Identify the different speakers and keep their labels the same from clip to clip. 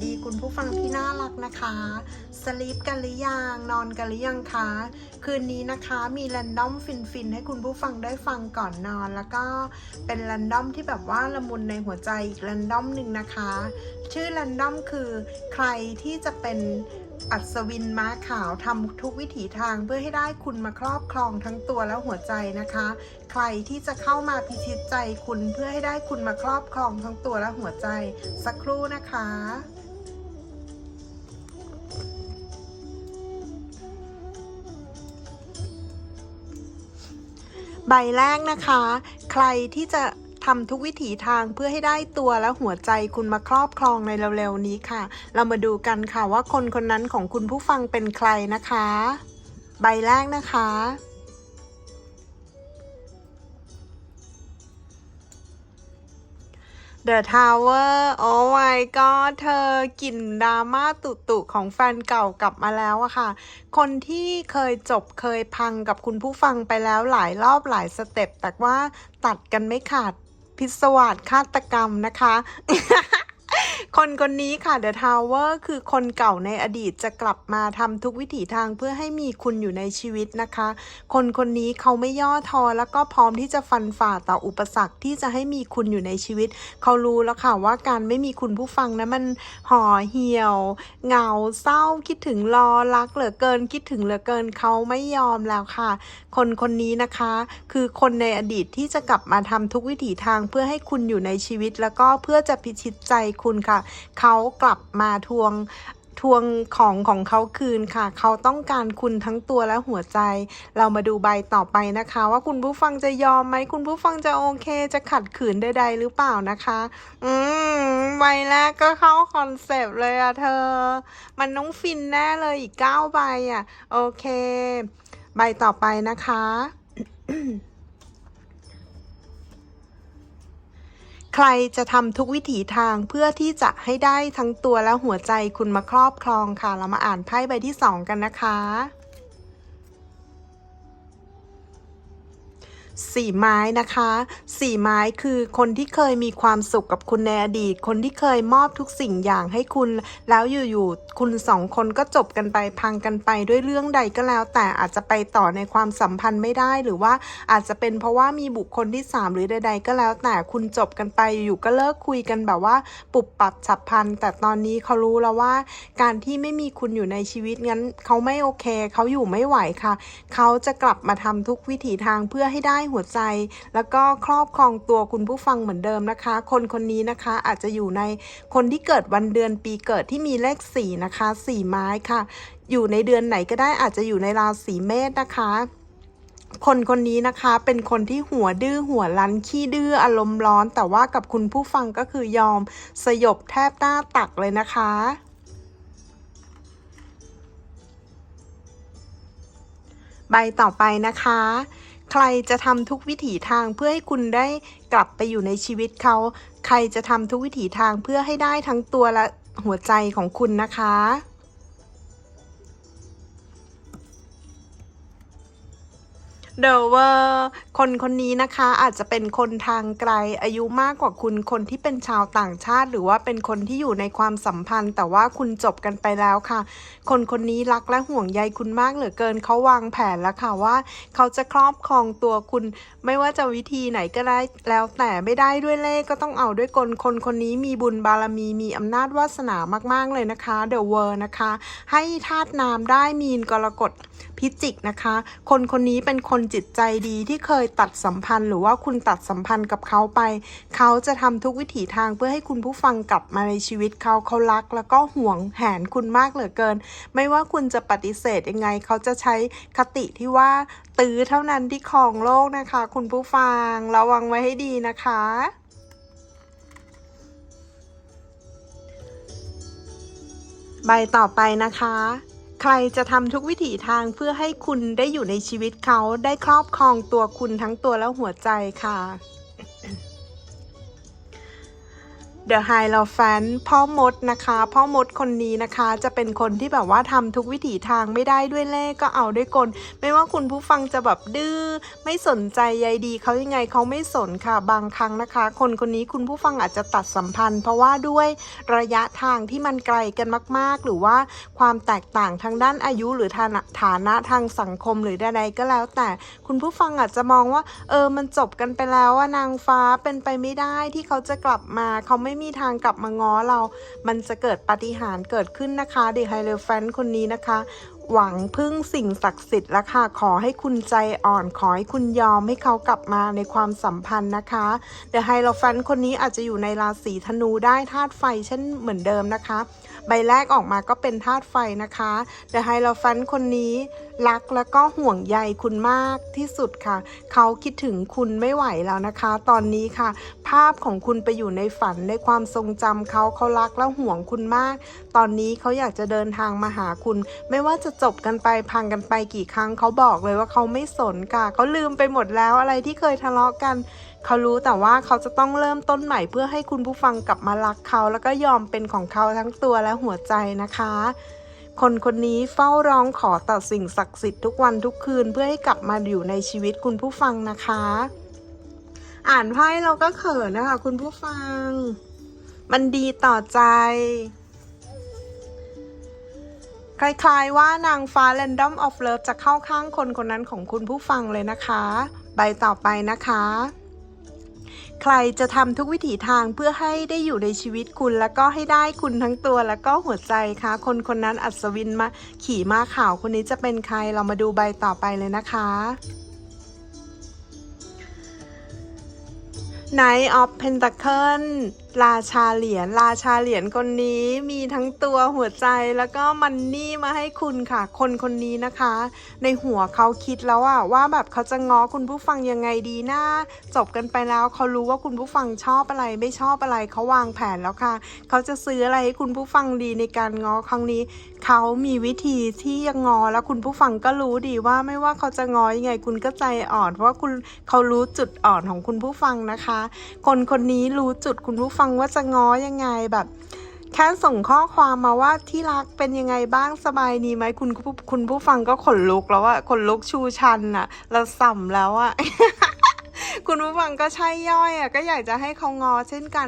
Speaker 1: คุณผู้ฟังสวัสดีคุณผู้ฟังที่น่ารักนะคะสลีปกันหรือยังนอนกันหรือยังคะคืนนี้นะคะมีแรนดอมฟินๆให้คุณผู้ฟังได้ฟังก่อนนอน แล้วก็เป็นแรนดอมที่แบบว่าละมุนในหัวใจอีกแรนดอมหนึ่งนะคะ ชื่อแรนดอมคือใครที่จะเป็นอัศวินม้าขาวทำทุกวิถีทางเพื่อให้ได้คุณมาครอบครองทั้งตัวและหัวใจนะคะ ใครที่จะเข้ามาพิชิตใจคุณเพื่อให้ได้คุณมาครอบครองทั้งตัวและหัวใจ สักครู่นะคะ ใบแรกนะคะ ใครที่จะทำทุกวิถีทางเพื่อให้ได้ตัวและหัวใจคุณมาครอบครองในเร็วๆนี้ค่ะ เรามาดูกันค่ะว่าคนคนนั้นของคุณผู้ฟังเป็นใครนะคะ ใบแรกนะคะ The Tower โอ้ my god เธอกลิ่นดราม่าตุตุของแฟนเก่ากลับมาแล้วอะค่ะ คนที่เคยจบเคยพังกับคุณผู้ฟังไปแล้วหลายรอบหลายสเต็ป แต่ว่าตัดกันไม่ขาดพิศวาสฆาตกรรมนะคะ คนคนนี้ค่ะ The Tower คือคนเก่าในอดีตจะกลับมาทำทุกวิถีทางเพื่อให้มีคุณอยู่ในชีวิตนะคะ คนคนนี้เขาไม่ย่อท้อแล้วก็พร้อมที่จะฟันฝ่าต่ออุปสรรคที่จะให้มีคุณอยู่ในชีวิต เขารู้แล้วค่ะว่าการไม่มีคุณผู้ฟังนะมันห่อเหี่ยวเหงาเศร้าคิดถึงรอรักเหลือเกินคิดถึงเหลือเกินเขาไม่ยอมแล้วค่ะ คนคนนี้นะคะ คือคนในอดีตที่จะกลับมาทำทุกวิถีทางเพื่อให้คุณอยู่ในชีวิต แล้วก็เพื่อจะพิชิตใจคุณค่ะเขากลับมาทวงทวงของของเขาคืนค่ะ เขาต้องการคุณทั้งตัวและหัวใจ เรามาดูใบต่อไปนะคะ ว่าคุณผู้ฟังจะยอมไหมคุณผู้ฟังจะโอเค จะขัดขืนใดๆหรือเปล่านะคะ อืมใบแรกก็เข้าคอนเซปต์เลยอะเธอ มันต้องฟินแน่เลยอีกเก้าใบอะโอเค ใบต่อไปนะคะ รจะทำทุกวิถีทางเพื่อที่จะให้ได้ทั้งตัวและหัวใจคุณมาครอบครองค่ะ เรามาอ่านไพ่ใบที่สองกันนะคะสี่ไม้นะคะสี่ไม้คือคนที่เคยมีความสุขกับคุณในอดีต คนที่เคยมอบทุกสิ่งอย่างให้คุณ แล้วอยู่ๆ คุณสองคนก็จบกันไปพังกันไปด้วยเรื่องใดก็แล้ว แต่อาจจะไปต่อในความสัมพันธ์ไม่ได้หรือว่าอาจจะเป็นเพราะว่ามีบุคคลที่สามหรือใด ๆ ก็แล้ว แต่คุณจบกันไปอยู่ก็เลิกคุยกันแบบว่าปุบปับฉับพลันแต่ตอนนี้เขารู้แล้วว่า การที่ไม่มีคุณอยู่ในชีวิตงั้นเขาไม่โอเคเขาอยู่ไม่ไหวค่ะ เขาจะกลับมาทำทุกวิถีทางเพื่อให้ได้หัวใจ แล้วก็ครอบครองตัวคุณผู้ฟังเหมือนเดิมนะคะ คนคนนี้นะคะอาจจะอยู่ในคนที่เกิดวันเดือนปีเกิดที่มีเลขสี่นะคะคะสี่ไม้ค่ะ อยู่ในเดือนไหนก็ได้อาจจะอยู่ในราศีเมษนะคะคนคนนี้นะคะเป็นคนที่หัวดื้อหัวรั้นขี้ดื้ออารมณ์ร้อน แต่ว่ากับคุณผู้ฟังก็คือยอมสยบแทบหน้าตักเลยนะคะใบต่อไปนะคะ ใครจะทำทุกวิถีทางเพื่อให้คุณได้กลับไปอยู่ในชีวิตเขา ใครจะทำทุกวิถีทางเพื่อให้ได้ทั้งตัวและ หัวใจของคุณนะคะ เดเวอร์คนคนนี้นะคะอาจจะเป็นคนทางไกลอายุมากกว่าคุณคนที่เป็นชาวต่างชาติ หรือว่าเป็นคนที่อยู่ในความสัมพันธ์ แต่ว่าคุณจบกันไปแล้วค่ะ คนคนนี้รักและห่วงใยคุณมากเหลือเกินเขาวางแผนแล้วค่ะว่า เขาจะครอบครองตัวคุณ ไม่ว่าจะวิธีไหนก็ได้แล้วแต่ไม่ได้ด้วยเลขก็ต้องเอาด้วยกลคนคนนี้มีบุญบารมีมีอำนาจวาสนามากๆเลยนะคะเดอะเวอร์นะคะ ให้ธาตุน้ำได้มีนกรกฎ พิจิกนะคะ คนคนนี้เป็นคนจิตใจดีที่เคยตัดสัมพันธ์ หรือว่าคุณตัดสัมพันธ์กับเขาไป เขาจะทำทุกวิถีทางเพื่อให้คุณผู้ฟังกลับมาในชีวิตเขาเขารัก แล้วก็ห่วงแหนคุณมากเหลือเกิน ไม่ว่าคุณจะปฏิเสธยังไง เขาจะใช้คติที่ว่าตื้อเท่านั้นที่ครองโลกนะคะ คุณผู้ฟังระวังไว้ให้ดีนะคะใบต่อไปนะคะ ใครจะทำทุกวิถีทางเพื่อให้คุณได้อยู่ในชีวิตเขาได้ครอบครองตัวคุณทั้งตัวและหัวใจค่ะ The High l o f a n พ่อมดนะคะ พ่อมดคนนี้นะคะ จะเป็นคนที่แบบว่าทำทุกวิถีทางไม่ได้ด้วยเล่ห์ก็เอาด้วยกล ไม่ว่าคุณผู้ฟังจะแบบดื้อไม่สนใจใยดีเขายังไงเขาไม่สนค่ะ บางครั้งนะคะ คนคนนี้คุณผู้ฟังอาจจะตัดสัมพันธ์ เพราะว่าด้วยระยะทางที่มันไกลกันมาก ๆ หรือว่าความแตกต่างทางด้านอายุหรือฐานะฐานะทางสังคมหรือใดๆก็แล้ว แต่คุณผู้ฟังอาจจะมองว่า เออมันจบกันไปแล้วว่านางฟ้าเป็นไปไม่ได้ที่เขาจะกลับมาเขาไม่มีทางกลับมาง้อเรา มันจะเกิดปาฏิหาริย์เกิดขึ้นนะคะเดไฮเลฟนคนนี้นะคะหวังพึ่งสิ่งศักดิ์สิทธิ์ละค่ะ ขอให้คุณใจอ่อน ขอให้คุณยอมให้เขากลับมาในความสัมพันธ์นะคะเดอะไฮโลฟันคนนี้อาจจะอยู่ในราศีธนูได้ธาตุไฟเช่นเหมือนเดิมนะคะ ใบแรกออกมาก็เป็นธาตุไฟนะคะเดอะไฮโลฟันคนนี้รักแล้วก็ห่วงใยคุณมากที่สุดค่ะ เขาคิดถึงคุณไม่ไหวแล้วนะคะ ตอนนี้ค่ะ ภาพของคุณไปอยู่ในฝันในความทรงจำเขาเขารักและห่วงคุณมาก ตอนนี้เขาอยากจะเดินทางมาหาคุณ ไม่ว่าจะจบกันไปพังกันไปกี่ครั้งเขาบอกเลยว่าเขาไม่สนค่ะเขาลืมไปหมดแล้วอะไรที่เคยทะเลาะกันเขารู้แต่ว่าเขาจะต้องเริ่มต้นใหม่เพื่อให้คุณผู้ฟังกลับมารักเขา แล้วก็ยอมเป็นของเขาทั้งตัวและหัวใจนะคะ คนคนนี้เฝ้าร้องขอต่อสิ่งศักดิ์สิทธิ์ทุกวันทุกคืนเพื่อให้กลับมาอยู่ในชีวิตคุณผู้ฟังนะคะ อ่านไพ่เราก็เขินนะคะ คุณผู้ฟัง มันดีต่อใจคล้ายๆว่านางฟ้า Random of Love จะเข้าข้างคนคนนั้นของคุณผู้ฟังเลยนะคะ ใบต่อไปนะคะ ใครจะทำทุกวิถีทางเพื่อให้ได้อยู่ในชีวิตคุณ แล้วก็ให้ได้คุณทั้งตัวแล้วก็หัวใจคะคนคนนั้นอัศวินมาขี่ม้าขาวคนนี้จะเป็นใครเรามาดูใบต่อไปเลยนะคะ Knight of Pentacle ราชาเหรียญราชาเหรียญคนนี้มีทั้งตัวหัวใจแล้วก็มันนี่มาให้คุณค่ะ คนคนนี้นะคะ ในหัวเขาคิดแล้วอะว่าแบบเขาจะง้อคุณผู้ฟังยังไงดีนะ จบกันไปแล้วเขารู้ว่าคุณผู้ฟังชอบอะไร ไม่ชอบอะไรเขาวางแผนแล้วค่ะ เขาจะซื้ออะไรให้คุณผู้ฟังดีในการง้อครั้งนี้ เขามีวิธีที่ยังงอแล้วคุณผู้ฟังก็รู้ดีว่าไม่ว่าเขาจะง้อยังไงคุณก็ใจอ่อน เพราะว่าคุณเขารู้จุดอ่อนของคุณผู้ฟังนะคะ คนคนนี้รู้จุดคุณผู้ฟังังว่าจะง้อยังไงแบบแค่ส่งข้อความมาว่าที่รักเป็นยังไงบ้างสบายดีไหมคุณผู้คุณผู้ฟังก็ขนลุกแล้วอะขนลุกชูชันอะเราสั่มแล้วอะคุณผู้ฟังก็ใช่ย่อยอะก็อยากจะให้เขางอเช่นกัน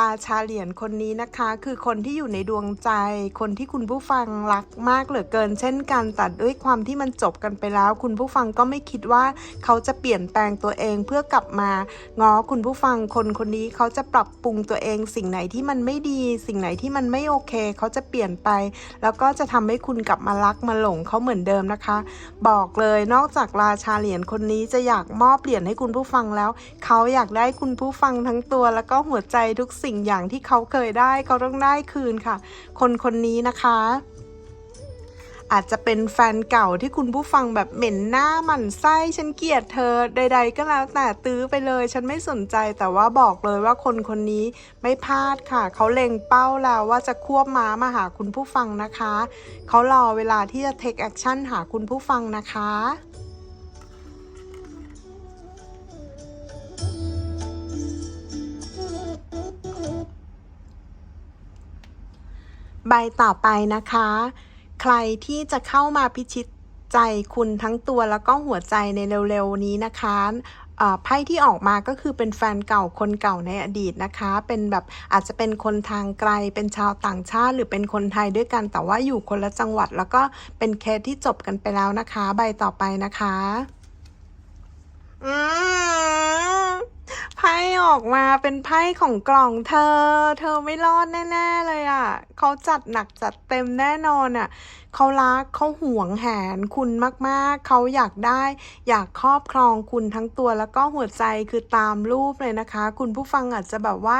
Speaker 1: ราชาเหรียญคนนี้นะคะ คือคนที่อยู่ในดวงใจ คนที่คุณผู้ฟังรักมากเหลือเกิน เช่นกันแต่ด้วยความที่มันจบกันไปแล้ว คุณผู้ฟังก็ไม่คิดว่าเขาจะเปลี่ยนแปลงตัวเองเพื่อกลับมาง้อคุณผู้ฟังคนคนนี้เขาจะปรับปรุงตัวเอง สิ่งไหนที่มันไม่ดี สิ่งไหนที่มันไม่โอเค เขาจะเปลี่ยนไป แล้วก็จะทำให้คุณกลับมารักมาหลงเขาเหมือนเดิมนะคะ บอกเลยนอกจากราชาเหรียญคนนี้จะอยากมอบเหรียญให้คุณผู้ฟังแล้ว เขาอยากได้คุณผู้ฟังทั้งตัวแล้วก็หัวใจทุกสิ่งอย่างที่เขาเคยได้เขาต้องได้คืนค่ะ คนคนนี้นะคะ อาจจะเป็นแฟนเก่าที่คุณผู้ฟังแบบเหม็นหน้าหมันไส้ฉันเกลียดเธอใด ๆ ก็แล้วแต่ตื้อไปเลย ฉันไม่สนใจแต่ว่าบอกเลยว่าคนคนนี้ไม่พลาดค่ะ เขาเล็งเป้าแล้วว่าจะควบม้ามาหาคุณผู้ฟังนะคะ เขารอเวลาที่จะ take action หาคุณผู้ฟังนะคะ ใบต่อไปนะคะ ใครที่จะเข้ามาพิชิตใจคุณทั้งตัวแล้วก็หัวใจในเร็วๆนี้นะคะไพ่ที่ออกมาก็คือเป็นแฟนเก่าคนเก่าในอดีตนะคะ เป็นแบบอาจจะเป็นคนทางไกล เป็นชาวต่างชาติ หรือเป็นคนไทยด้วยกัน แต่ว่าอยู่คนละจังหวัด แล้วก็เป็นเคสที่จบกันไปแล้วนะคะ ใบต่อไปนะคะ อืม ไพ่ออกมาเป็นไพ่ของกล่องเธอ เธอไม่รอดแน่ ๆ เลยอะ เขาจัดหนักจัดเต็มแน่นอนอะ เขารักเขาหวงแหนคุณมากๆ เขาอยากได้ อยากครอบครองคุณทั้งตัวแล้วก็หัวใจคือตามรูปเลยนะคะ คุณผู้ฟังอาจจะแบบว่า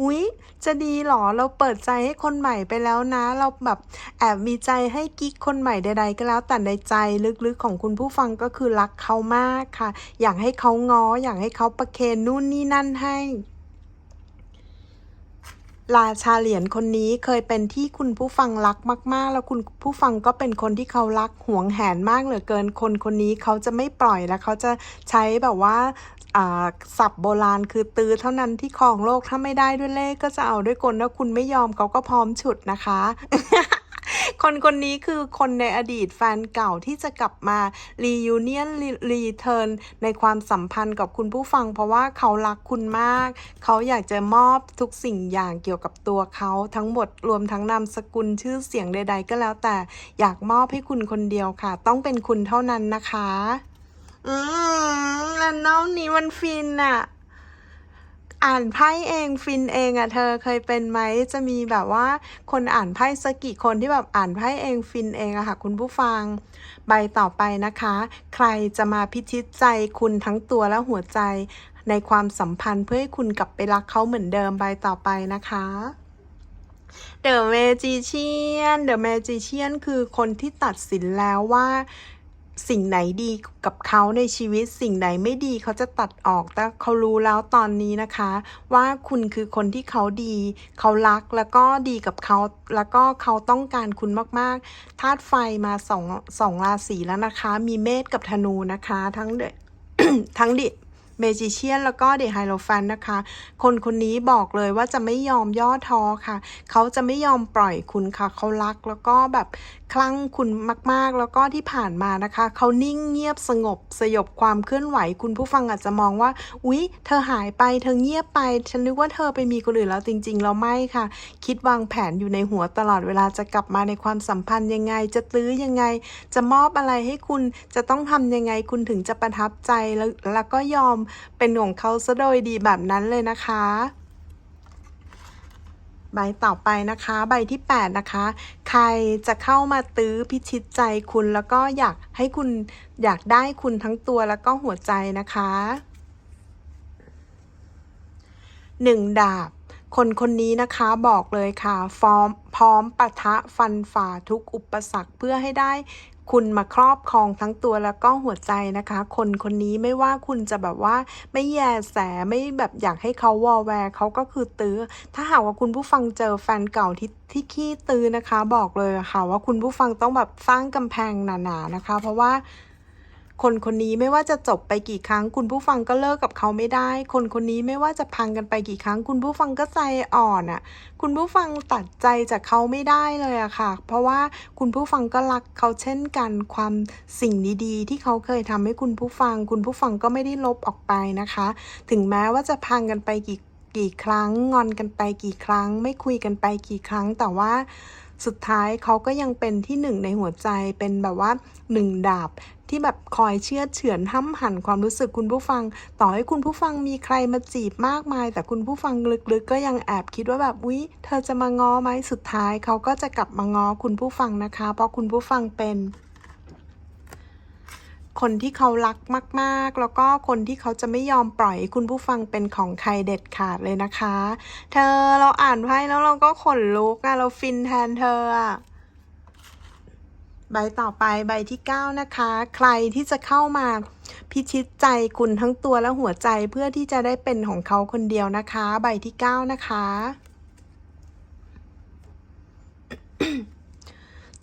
Speaker 1: อุ๊ย จะดีหรอเราเปิดใจให้คนใหม่ไปแล้วนะ เราแบบแอบมีใจให้กิ๊กคนใหม่ใด ๆ ก็แล้ว แต่ในใจลึกๆของคุณผู้ฟังก็คือรักเขามากค่ะ อยากให้เขาง้อ อยากให้เขาประเคนนู่นนี่นั่นให้ ราชาเหรียญคนนี้เคยเป็นที่คุณผู้ฟังรักมาก ๆ แล้วคุณผู้ฟังก็เป็นคนที่เขารักหวงแหนมากเหลือเกิน คนคนนี้เขาจะไม่ปล่อยแล้วเขาจะใช้แบบว่าอ่าศัพท์โบราณคือตื้อเท่านั้นที่ครองโลกถ้าไม่ได้ด้วยเลขก็จะเอาด้วยกลถ้าคุณไม่ยอมเขาก็พร้อมฉุดนะคะ คนคนนี้คือคนในอดีตแฟนเก่าที่จะกลับมา reunion return ในความสัมพันธ์กับคุณผู้ฟัง เพราะว่าเขารักคุณมาก เขาอยากจะมอบทุกสิ่งอย่างเกี่ยวกับตัวเขาทั้งหมดรวมทั้งนามสกุลชื่อเสียงใด ๆ ก็แล้วแต่อยากมอบให้คุณคนเดียวค่ะ ต้องเป็นคุณเท่านั้นนะคะ อืมแล้วน้องนี้มันฟินอะ อ่านไพ่เองฟินเองอะเธอเคยเป็นไหมจะมีแบบว่าคนอ่านไพ่สักกี่คนที่แบบอ่านไพ่เองฟินเองอะค่ะ คุณผู้ฟัง ใบต่อไปนะคะ ใครจะมาพิชิตใจคุณทั้งตัวและหัวใจ ในความสัมพันธ์เพื่อให้คุณกลับไปรักเขาเหมือนเดิมใบต่อไปนะคะ The Magician The Magician คือคนที่ตัดสินแล้วว่า สิ่งไหนดีกับเขาในชีวิตสิ่งไหนไม่ดีเขาจะตัดออก แต่เขารู้แล้วตอนนี้นะคะ ว่าคุณคือคนที่เขาดี เขารักแล้วก็ดีกับเขา แล้วก็เขาต้องการคุณมากๆธาตุไฟมาสองสองราศีแล้วนะคะ มีเมษกับธนูนะคะ ทั้งเดทั้งดิเมจิเชียนแล้วก็เดไฮโลแฟนนะคะ คนคนนี้บอกเลยว่าจะไม่ยอมย่อท้อค่ะ เขาจะไม่ยอมปล่อยคุณค่ะ เขารักแล้วก็แบบคลั่งคุณมาก ๆ แล้วก็ที่ผ่านมานะคะ เขานิ่งเงียบสงบสยบความเคลื่อนไหว คุณผู้ฟังอาจจะมองว่า อุ๊ย เธอหายไป เธอเงียบไป ฉันนึกว่าเธอไปมีคนอื่นแล้วจริงๆแล้วไม่ค่ะ คิดวางแผนอยู่ในหัวตลอดเวลาจะกลับมาในความสัมพันธ์ยังไง จะตื้อยังไง จะมอบอะไรให้คุณ จะต้องทำยังไงคุณถึงจะประทับใจแล้วแล้วก็ยอมเป็นของเขาซะโดยดีแบบนั้นเลยนะคะ ใบต่อไปนะคะ ใบที่ 8 นะคะ ใครจะเข้ามาตื้อพิชิตใจคุณแล้วก็อยากให้คุณอยากได้คุณทั้งตัวแล้วก็หัวใจนะคะหนึ่งดาบ คนคนนี้นะคะบอกเลยค่ะฟอร์มพร้อมปะทะฟันฝ่าทุกอุปสรรคเพื่อให้ได้ คุณมาครอบครองทั้งตัวแล้วก็หัวใจนะคะ คนคนนี้ไม่ว่าคุณจะแบบว่าไม่แยแสไม่แบบอยากให้เขาวอลแวร์เขาก็คือตื้อ ถ้าหากว่าคุณผู้ฟังเจอแฟนเก่าที่ที่ขี้ตื้อนะคะ บอกเลยค่ะว่าคุณผู้ฟังต้องแบบสร้างกำแพงหนาๆนะคะ เพราะว่า คนคนนี้ไม่ว่าจะจบไปกี่ครั้ง คุณผู้ฟังก็เลิกกับเขาไม่ได้ คนคนนี้ไม่ว่าจะพังกันไปกี่ครั้ง คุณผู้ฟังก็ใจอ่อนอะ คุณผู้ฟังตัดใจจากเขาไม่ได้เลยอะค่ะ เพราะว่าคุณผู้ฟังก็รักเขาเช่นกันความสิ่งดีๆ ที่เขาเคยทำให้คุณผู้ฟัง คุณผู้ฟังก็ไม่ได้ลบออกไปนะคะ ถึงแม้ว่าจะพังกันไปกี่กี่ครั้งงอนกันไปกี่ครั้ง ไม่คุยกันไปกี่ครั้ง แต่ว่าสุดท้ายเขาก็ยังเป็นที่หนึ่งในหัวใจเป็นแบบว่าหนึ่งดาบ ที่แบบคอยเชื่อเฉือนห้ำหันความรู้สึกคุณผู้ฟัง ต่อให้คุณผู้ฟังมีใครมาจีบมากมาย แต่คุณผู้ฟังลึกๆ ก็ยังแอบคิดว่าแบบอุ๊ยเธอจะมาง้อไหมสุดท้าย เขาก็จะกลับมาง้อคุณผู้ฟังนะคะ เพราะคุณผู้ฟังเป็นคนที่เขารักมากๆ แล้วก็คนที่เขาจะไม่ยอมปล่อยคุณผู้ฟังเป็นของใครเด็ดขาดเลยนะคะ เธอเราอ่านไพ่แล้วเราก็ขนลุกอะเราฟินแทนเธออะ ใบต่อไปใบที่ 9 นะคะ ใครที่จะเข้ามาพิชิตใจคุณทั้งตัวและหัวใจเพื่อที่จะได้เป็นของเขาคนเดียวนะคะ ใบที่ 9 นะคะ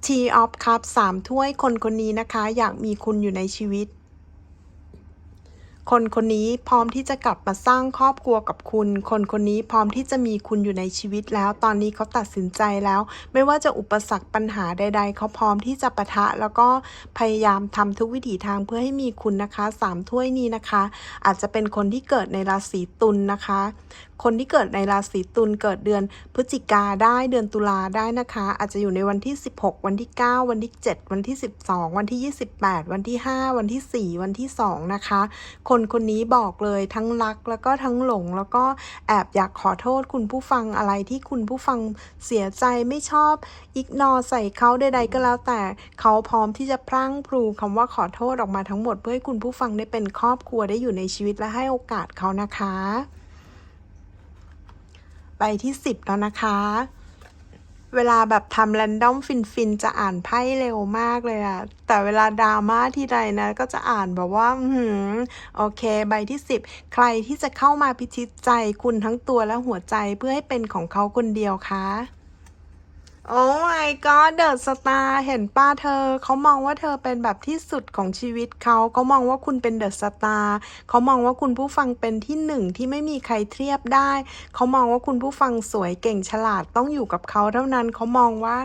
Speaker 1: T of Cups สามถ้วยคนคนนี้นะคะ อยากมีคุณอยู่ในชีวิต คนคนนี้พร้อมที่จะกลับมาสร้างครอบครัวกับคุณ คนคนนี้พร้อมที่จะมีคุณอยู่ในชีวิตแล้ว ตอนนี้เขาตัดสินใจแล้ว ไม่ว่าจะอุปสรรคปัญหาใด ๆ เขาพร้อมที่จะปะทะ แล้วก็พยายามทำทุกวิถีทางเพื่อให้มีคุณนะคะสามถ้วยนี้นะคะ อาจจะเป็นคนที่เกิดในราศีตุลนะคะ คนที่เกิดในราศีตุลเกิดเดือนพฤศจิกาได้เดือนตุลาได้นะคะ อาจจะอยู่ในวันที่ 16 วันที่ 9 วันที่ 7 วันที่ 12 วันที่ 28 วันที่ 5 วันที่ 4 วันที่ 2 นะคะ คนคนนี้บอกเลยทั้งรักแล้วก็ทั้งหลงแล้วก็แอบอยากขอโทษคุณผู้ฟังอะไรที่คุณผู้ฟังเสียใจไม่ชอบอิกนอใส่เขาใดๆก็แล้วแต่เขาพร้อมที่จะพรั่งพรูคำว่าขอโทษออกมาทั้งหมด เพื่อให้คุณผู้ฟังได้เป็นครอบครัวได้อยู่ในชีวิตและให้โอกาสเขานะคะ ใบที่ 10 แล้วนะคะ เวลาแบบทำแรนดอมฟินฟินๆ จะอ่านไพ่เร็วมากเลยอะแต่เวลาดราม่าที่ใดนะ ก็จะอ่านแบบว่าหืมโอเค ใบที่ 10 ใครที่จะเข้ามาพิชิตใจคุณทั้งตัวและหัวใจเพื่อให้เป็นของเขาคนเดียวคะ โอ้ my god เดอะสตาร์เห็นป้าเธอ เขามองว่าเธอเป็นแบบที่สุดของชีวิตเขาเขามองว่าคุณเป็นเดอะสตาร์เขามองว่าคุณผู้ฟังเป็นที่หนึ่งที่ไม่มีใครเทียบได้ เขามองว่าคุณผู้ฟังสวยเก่งฉลาดต้องอยู่กับเขาเท่านั้นเขามองว่า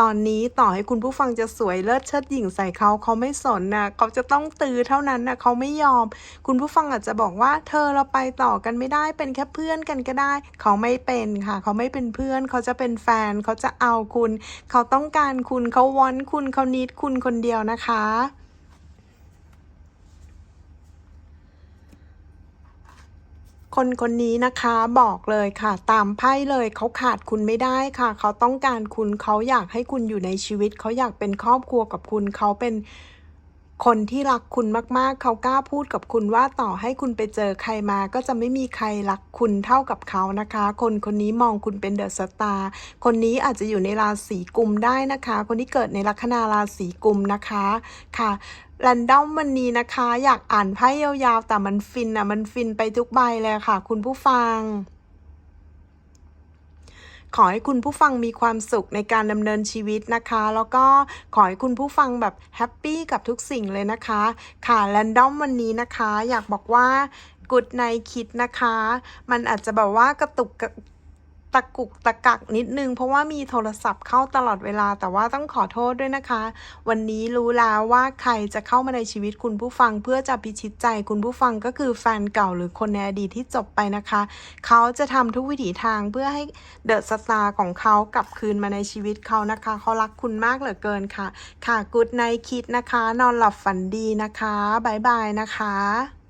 Speaker 1: ตอนนี้ต่อให้คุณผู้ฟังจะสวยเลิศเชิดหญิงใส่เขาเขาไม่สนนะเขาจะต้องตือเท่านั้นนะเขาไม่ยอม คุณผู้ฟังอาจจะบอกว่า เธอเราไปต่อกันไม่ได้เป็นแค่เพื่อนกันก็ได้ เขาไม่เป็นค่ะ เขาไม่เป็นเพื่อน เขาจะเป็นแฟนเขาจะเอาคุณ เขาต้องการคุณเขาวอนคุณเขานิดคุณคนเดียวนะคะคนคนนี้นะคะบอกเลยค่ะ ตามไพ่เลยเขาขาดคุณไม่ได้ค่ะ เขาต้องการคุณเขาอยากให้คุณอยู่ในชีวิต เขาอยากเป็นครอบครัวกับคุณเขาเป็น คนที่รักคุณมากๆ เขากล้าพูดกับคุณว่าต่อให้คุณไปเจอใครมาก็จะไม่มีใครรักคุณเท่ากับเขานะคะ คนคนนี้มองคุณเป็นเดอะสตาร์คนนี้อาจจะอยู่ในราศีกุมได้นะคะ คนที่เกิดในลัคนาราศีกุมนะคะค่ะแรนดอมวันนี้นะคะ อยากอ่านไพ่ยาวๆแต่มันฟินอะมันฟินไปทุกใบเลยค่ะ คุณผู้ฟัง ขอให้คุณผู้ฟังมีความสุขในการดำเนินชีวิตนะคะ แล้วก็ขอให้คุณผู้ฟังแบบแฮปปี้กับทุกสิ่งเลยนะคะ ค่ะแรนดอมวันนี้นะคะ อยากบอกว่ากุดในคิดนะคะ มันอาจจะแบบว่ากระตุก ตะกุกตะกักนิดนึง เพราะว่ามีโทรศัพท์เข้าตลอดเวลาแต่ว่าต้องขอโทษด้วยนะคะ วันนี้รู้แล้วว่าใครจะเข้ามาในชีวิตคุณผู้ฟัง เพื่อจะพิชิตใจคุณผู้ฟังก็คือแฟนเก่าหรือคนในอดีตที่จบไปนะคะ เขาจะทำทุกวิถีทางเพื่อให้เดอะสตาร์ของเขากลับคืนมาในชีวิตเขานะคะ เขารักคุณมากเหลือเกินค่ะ ค่ะกูดไนคิดนะคะ นอนหลับฝันดีนะคะบายบายนะคะ